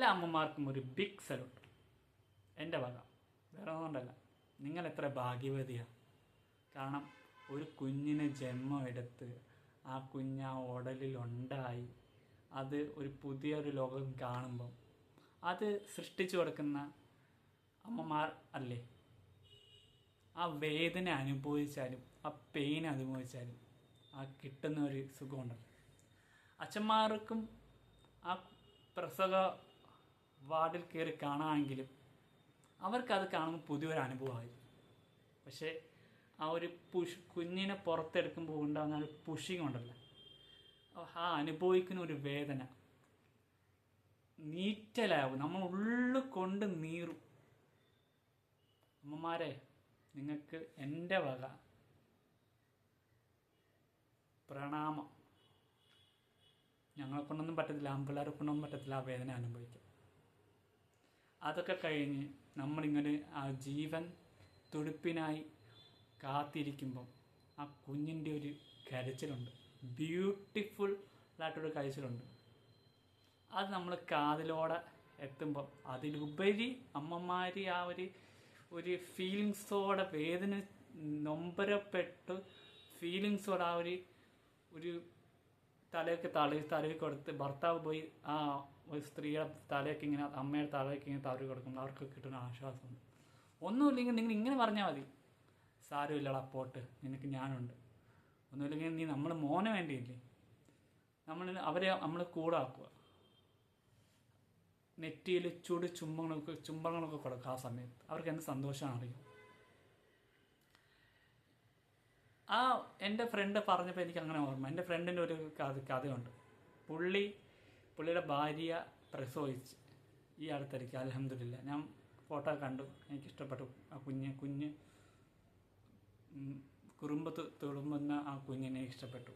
എല്ലാ അമ്മമാർക്കും ഒരു ബിഗ് സലൂട്ട് എന്റെ വക. വേറെ ഒന്നുകൊണ്ടല്ല. നിങ്ങൾ എത്ര ഭാഗ്യവതിയാണ് കാരണം ഒരു കുഞ്ഞിന് ജന്മം എടുത്ത് ആ കുഞ്ഞ് ആ ഉടലിൽ ഉണ്ടായി. അത് ഒരു പുതിയൊരു ലോകം കാണുമ്പം അത് സൃഷ്ടിച്ചു കൊടുക്കുന്ന അമ്മമാർ അല്ലേ? ആ വേദന അനുഭവിച്ചാലും ആ പെയിൻ അനുഭവിച്ചാലും ആ കിട്ടുന്ന ഒരു സുഖമുണ്ടല്ലോ അച്ഛന്മാർക്കും ആ പ്രസവ വാർഡിൽ കയറി കാണാമെങ്കിലും അവർക്കത് കാണുമ്പോൾ പുതിയൊരു അനുഭവമായിരിക്കും പക്ഷേ ആ ഒരു പുഷ് കുഞ്ഞിനെ പുറത്തെടുക്കുമ്പോൾ ഉണ്ടാകുന്ന ഒരു പുഷിങ് ഉണ്ടല്ലോ. ആ അനുഭവിക്കുന്ന ഒരു വേദന നീറ്റലാവും. നമ്മൾ ഉള്ളിൽ കൊണ്ട് നീറും. അമ്മമാരെ നിങ്ങൾക്ക് എന്റെ വക പ്രണാമം. ഞങ്ങളെ കൊണ്ടൊന്നും പറ്റത്തില്ല ആമ്പിള്ളേരെ കൊണ്ടൊന്നും പറ്റത്തില്ല ആ വേദന അനുഭവിക്കാൻ അതൊക്കെ കഴിഞ്ഞ് നമ്മളിങ്ങനെ ആ ജീവൻ തുടുപ്പിനായി കാത്തിരിക്കുമ്പം ആ കുഞ്ഞിന്റെ ഒരു കരച്ചിലുണ്ട്. ബ്യൂട്ടിഫുൾ ആയിട്ടൊരു കരച്ചിലുണ്ട്. അത് നമ്മൾ കാതിലോടെ എത്തുമ്പം അതിലുപരി അമ്മമാർ ആ ഒരു ഒരു ഫീലിങ്സോടെ വേദന നൊമ്പരപ്പെട്ട് ഫീലിങ്സോടെ ആ ഒരു ഒരു തലയൊക്കെ തല തലയിൽ കൊടുത്ത് ഭർത്താവ് പോയി ആ ഒരു സ്ത്രീയുടെ തലയൊക്കെ ഇങ്ങനെ അമ്മയുടെ തലയൊക്കെ ഇങ്ങനെ തവറി കൊടുക്കുമ്പോൾ അവർക്ക് കിട്ടുന്ന ആശ്വാസം. ഒന്നുമില്ലെങ്കിൽ നിങ്ങൾ ഇങ്ങനെ പറഞ്ഞാൽ മതി. സാരമില്ലടാ പോട്ട്. നിനക്ക് ഞാനുണ്ട്. ഒന്നുമില്ലെങ്കിൽ നീ നമ്മൾ മോനെ വേണ്ടിയില്ലേ? നമ്മൾ അവരെ നമ്മൾ കൂടാക്കുക. നെറ്റിയിൽ ചുട് ചുംബങ്ങളൊക്കെ ചുംബങ്ങളൊക്കെ കൊടുക്കുക ആ സമയത്ത്. അവർക്ക് എന്ത് സന്തോഷമാണ് അറിയും? ആ എന്റെ ഫ്രണ്ട് പറഞ്ഞപ്പോൾ എനിക്ക് അങ്ങനെ ഓർമ്മ. എന്റെ ഫ്രണ്ടിന്റെ ഒരു കഥ കഥയുണ്ട്. പുള്ളി പുള്ളിയുടെ ഭാര്യ പ്രസവിച്ച് ഈ അടുത്തിടയ്ക്ക് അലഹമില്ല ഞാൻ ഫോട്ടോ കണ്ടു. എനിക്ക് ഇഷ്ടപ്പെട്ടു ആ കുഞ്ഞ് കുഞ്ഞ് കുറുമ്പത്ത് തുളുമ്പുന്ന ആ കുഞ്ഞിനെ ഇഷ്ടപ്പെട്ടു.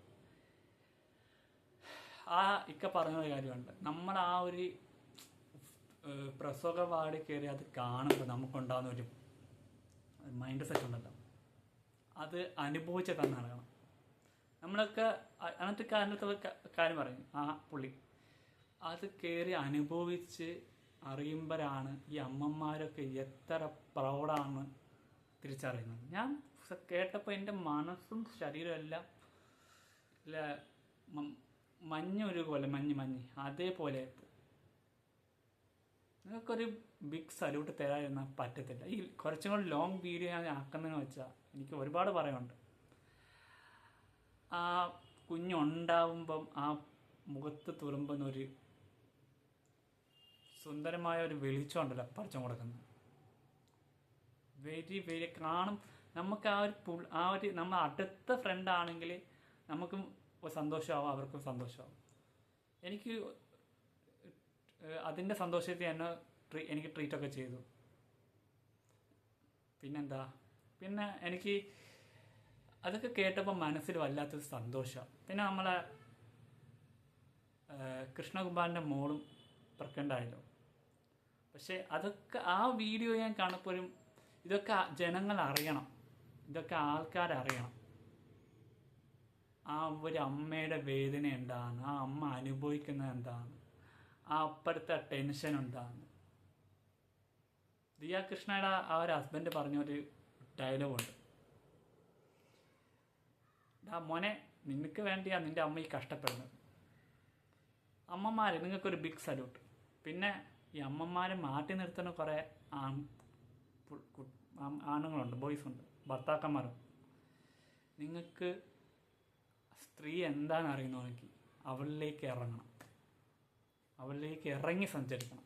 ആ ഇക്ക പറഞ്ഞ ഒരു കാര്യമുണ്ട്. നമ്മൾ ആ ഒരു പ്രസവ വാടി കയറി അത് കാണുമ്പോൾ നമുക്കുണ്ടാകുന്ന ഒരു മൈൻഡ് സെറ്റ് ഉണ്ടല്ലോ. അത് അനുഭവിച്ച തന്നെ നടക്കണം നമ്മളൊക്കെ അങ്ങനത്തെ കാരണത്തുള്ള കാര്യം പറയും. ആ പുള്ളി അത് കയറി അനുഭവിച്ച് അറിയുമ്പോഴാണ് ഈ അമ്മമാരൊക്കെ എത്ര പ്രൗഡാണ് തിരിച്ചറിയുന്നത്. ഞാൻ കേട്ടപ്പോൾ എന്റെ മനസ്സും ശരീരവും എല്ലാം ഇല്ല മഞ്ഞ ഒരു പോലെ മഞ്ഞ് മഞ്ഞ് അതേപോലെ നിങ്ങൾക്കൊരു ബിഗ് സല്യൂട്ട് തരാതിരുന്ന പറ്റത്തില്ല. ഈ കുറച്ചും കൂടി ലോങ് വീഡിയോ ഞാൻ ആക്കുന്നതെന്ന് വെച്ചാൽ എനിക്ക് ഒരുപാട് പറയുന്നുണ്ട്. ആ കുഞ്ഞുണ്ടാവുമ്പം ആ മുഖത്ത് തുളുമ്പുന്ന ഒരു സുന്ദരമായ ഒരു വെളിച്ചമുണ്ടല്ലോ പറിച്ചു കൊടുക്കുന്നത്. വെരി വെരി കാണും. നമുക്ക് ആ ഒരു ആ ഒരു നമ്മൾ അടുത്ത ഫ്രണ്ട് ആണെങ്കിൽ നമുക്കും സന്തോഷമാവും അവർക്കും സന്തോഷമാവും. എനിക്ക് അതിന്റെ സന്തോഷത്തിൽ എന്നെ എനിക്ക് ട്രീറ്റൊക്കെ ചെയ്തു. പിന്നെന്താ? പിന്നെ എനിക്ക് അതൊക്കെ കേട്ടപ്പോൾ മനസ്സിൽ വല്ലാത്തൊരു സന്തോഷം. പിന്നെ നമ്മളെ കൃഷ്ണകുമാറിന്റെ മോളും പ്രക്കണ്ടായല്ലോ പക്ഷേ അതൊക്കെ ആ വീഡിയോ ഞാൻ കാണപ്പോഴും ഇതൊക്കെ ജനങ്ങൾ അറിയണം. ഇതൊക്കെ ആൾക്കാർ അറിയണം. ആ ഒരു അമ്മയുടെ വേദന എന്താണ്? ആ അമ്മ അനുഭവിക്കുന്നത് എന്താണ്? ആ അപ്പുറത്തെ ടെൻഷൻ എന്താണ്? ദിയ കൃഷ്ണയുടെ ആ ഒരു ഹസ്ബൻഡ് പറഞ്ഞൊരു ഡയലോഗുണ്ട് ഡാ മോനെ നിനക്ക് വേണ്ടിയാ നിന്റെ അമ്മ ഈ കഷ്ടപ്പെടുന്നത്. അമ്മമാരെ നിങ്ങൾക്കൊരു ബിഗ് സല്യൂട്ട് പിന്നെ ഈ അമ്മമാരെ മാറ്റി നിർത്തുന്ന കുറേ ആൺ ആണുങ്ങളുണ്ട് ബോയ്സ് ഉണ്ട് ഭർത്താക്കന്മാരും നിങ്ങൾക്ക് സ്ത്രീ എന്താണ് അറിയുന്നതെങ്കിൽ അവളിലേക്ക് ഇറങ്ങണം. അവളിലേക്ക് ഇറങ്ങി സഞ്ചരിക്കണം.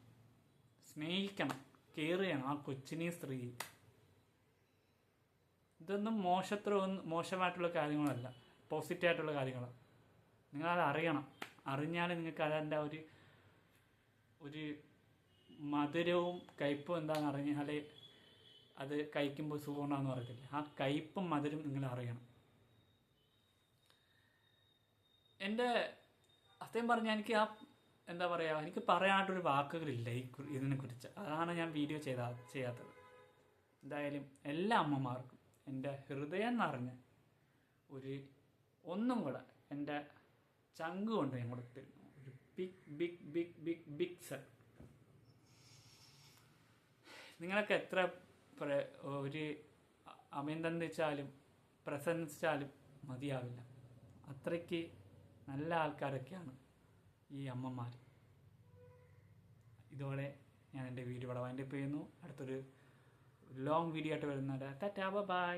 സ്നേഹിക്കണം കെയർ ചെയ്യണം ആ കൊച്ചിനെയും സ്ത്രീ ഇതൊന്നും മോശത്ര മോശമായിട്ടുള്ള കാര്യങ്ങളല്ല. പോസിറ്റീവായിട്ടുള്ള കാര്യങ്ങളാണ് നിങ്ങളത് അറിയണം. അറിഞ്ഞാൽ നിങ്ങൾക്ക് അതിന്റെ ഒരു ഒരു മധുരവും കയ്പും എന്താണെന്ന് അറിഞ്ഞാൽ അത് കഴിക്കുമ്പോൾ സുഖമുണ്ടാകുന്ന പറയത്തില്ല. ആ കയ്പും മധുരം നിങ്ങൾ അറിയണം. എന്റെ സത്യം പറഞ്ഞാൽ എനിക്ക് ആ എന്താ പറയുക എനിക്ക് പറയാനായിട്ടൊരു വാക്കുകളില്ല ഈ ഇതിനെക്കുറിച്ച്. അതാണ് ഞാൻ വീഡിയോ ചെയ്താ ചെയ്യാത്തത്. എന്തായാലും എല്ലാ അമ്മമാർക്കും എന്റെ ഹൃദയം നിറഞ്ഞ് ഒരു ഒന്നും കൂടെ എന്റെ ചങ്ക് കൊണ്ട് ഞാൻ കൊടുത്തിരുന്നു. ഒരു big big big big big സൽ നിങ്ങളൊക്കെ എത്ര ഒരു അഭിനന്ദിച്ചാലും പ്രശംസിച്ചാലും മതിയാവില്ല. അത്രയ്ക്ക് നല്ല ആൾക്കാരൊക്കെയാണ് ഈ അമ്മമാർ. ഇതോടെ ഞാൻ എന്റെ വീഡിയോ ഇവിടെ വൈൻഡപ്പ് ചെയ്യുന്നു അടുത്തൊരു ലോങ് വീഡിയോ ആയിട്ട് വരുന്നത് ടാറ്റാ ബൈ.